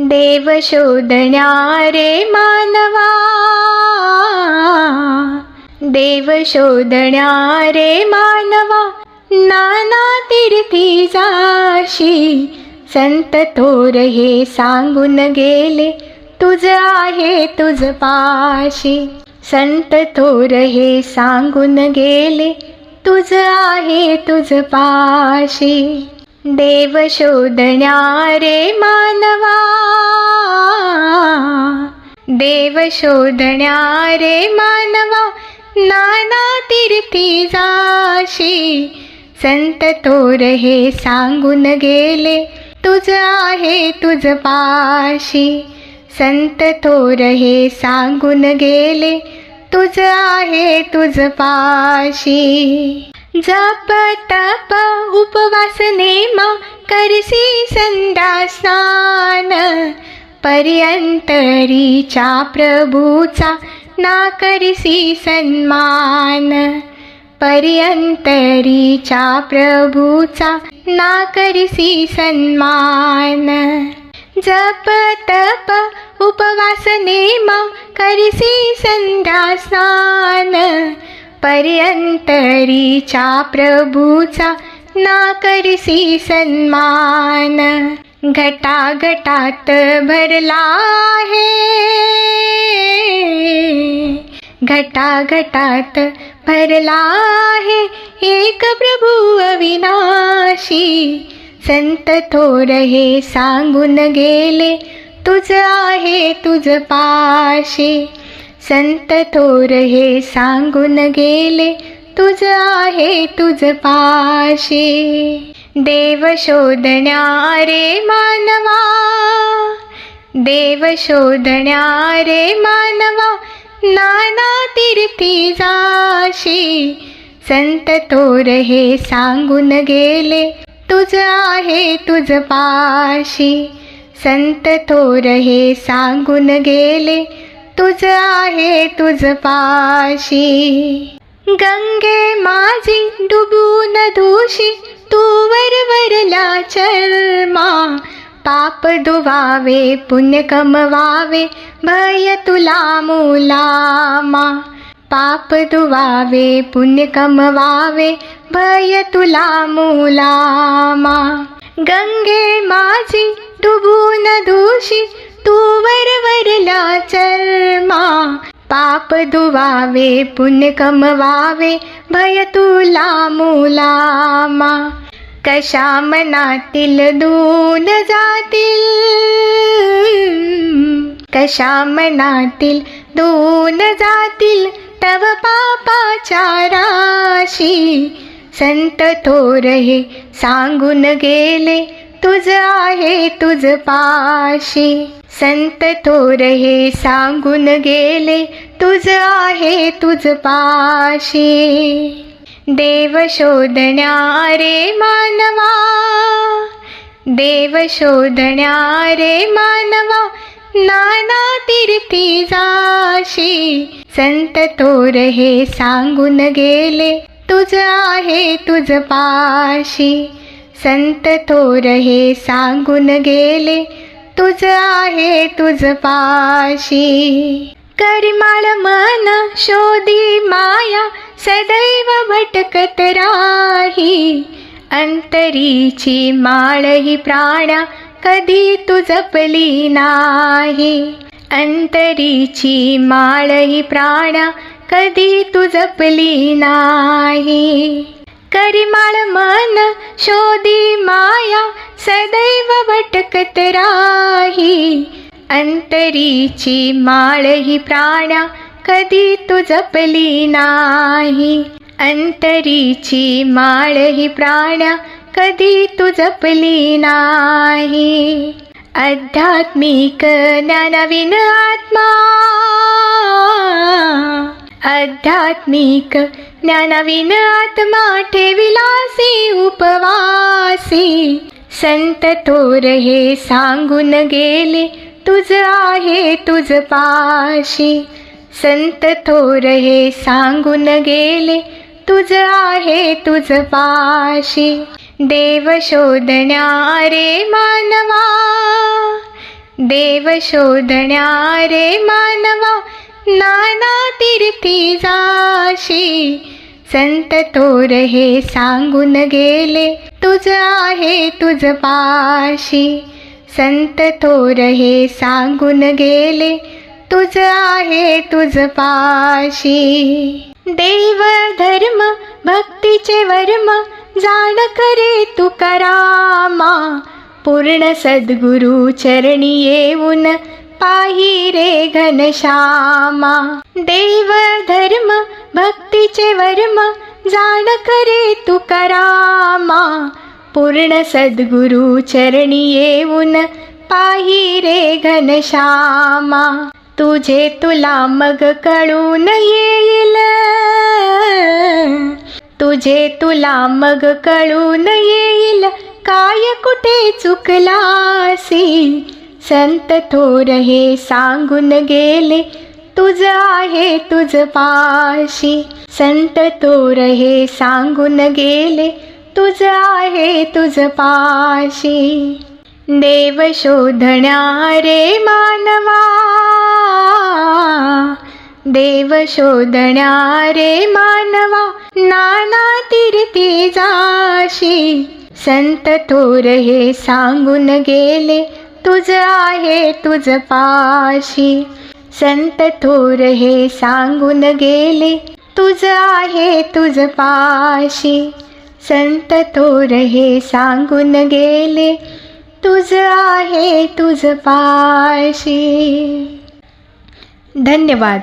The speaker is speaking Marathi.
देव शोधण्या रे मानवा. देव शोधण्या रे मानवा. नाना तीर्थी जाशी. संत थोर हे सांगून गेले तुझ आहे तुझ पाशी. संत थोर हे सांगून गेले तुझ आहे तुझ पाशी. देव शोधण्या रे मानवा. देव शोधण्या रे मानवा नाना तीर्थी जाशी. संत थोर हे सांगून गेले तुझ आहे तुझ पाशी. संत थोर हे सांगून गेले तुझ आहे तुझ पाशी. जप तप उपवास नेमा करसी संध्या स्नान पर्यंतरीच्या प्रभूचा ना करसी सन्मान पर्यंतरीच्या प्रभूचा ना करसी सन्मान. जप तप उपवास नेम करसी संध्या स्नान पर्यंतरीच्या प्रभूचा ना करसी सन्मान घटाघटात भरला आहे. घटाघटात भरला आहे. एक प्रभू अविनाशी संत थोर हे सांगून गेले तुझ आहे तुझ पाशी. संत थोर हे सांगून गेले तुझ आहे तुझ पाशी. देव शोधण्या रे मानवा देव शोधण्या रे मानवा नाना तीर्थी जाशी. संत थोर हे सांगून गेले तुझ आहे तुझ पाशी. संत थोर हे सांगून गेले तुझ आहे तुझ पाशी. गंगे माझी डुबून धुशी तू वरवरला चर्मा पाप धुवावे पुण्य कमवावे भय तुला मुलामा. पाप धुवावे पुण्य कमवावे भय तुला मुलामा. गंगे माझी डुबून धुशी तू वरवरला चर्मा पाप धुवावे पुण्य कमवावे भय तुला मुलामा. कशा मनातील दून जातील? कशा मनातील दून जातील? तव पापाच्या राशी. संत थोर हे सांगून गेले तुझ आहे तुझ पाशी. संत थोर हे सांगून गेले तुझ आहे तुझ पाशी. देव शोधण्या रे मानवा देव शोधण्या रे मानवा नाना तीर्थी जाशी. संत थोर हे सांगून गेले तुझ आहे तुझ पाशी. संत थोर हे सांगून गेले तुझ आहे तुझ पाशी. करिमाळ मन शोधी माया सदैव भटकत राही. अंतरीची माळ ही प्राणा कधी तू जपली नाही. अंतरीची माळ ही प्राणा कधी तू जपली नाही. करिमाळ मन शोधी माया सदैव भटकत राही. अंतरीची माळ ही प्राणा कधी तू जपली नाही. अंतरीची माळ ही प्राणा कधी तू जपली नाही. आध्यात्मिक ज्ञानविन आत्मा आध्यात्मिक ज्ञानविन आत्मा ठेविलासी उपवासी. संत थोर हे सांगून गेले तुझ आहे तुझ पाशी. संत थोर हे सांगून गेले तुझ आहे तुझ पाशी. देव शोधण्या रे मानवा देव शोधण्या रे मानवा नाना तीर्थी जाशी संत थोर हे सांगून गेले तुझ आहे तुझ पाशी. संत थोर हे सांगून गेले तुझ आहे तुझ पाशी. देव धर्म भक्तीचे वर्म जाण करे तुकारामा पूर्ण सद्गुरु चरणी येऊन पाही रे घनश्यामा. देव धर्म भक्तीचे वर्म जाण करे तुकारामा पूर्ण सद्गुरु चरणी येऊन पाही रे घनश्यामा. तुझे तुला मग कळून येईल. तुझे तुला मग कळून येईल. काय कुठे चुकलासी? संत थोर हे सांगून गेले तुझ आहे तुझ पाशी संत थोर हे सांगून गेले तुझ आहे तुझ पाशी देव शोधण्या रे मानवा देव शोधण्या रे मानवा नाना तीर्थी जाशी. संत थोर हे सांगून गेले तुझ आहे तुझ पाशी. संत थोर हे सांगून गेले तुझ आहे तुझ पाशी. संत थोर हे सांगून गेले तुझ आहे तुझ पाशी. धन्यवाद.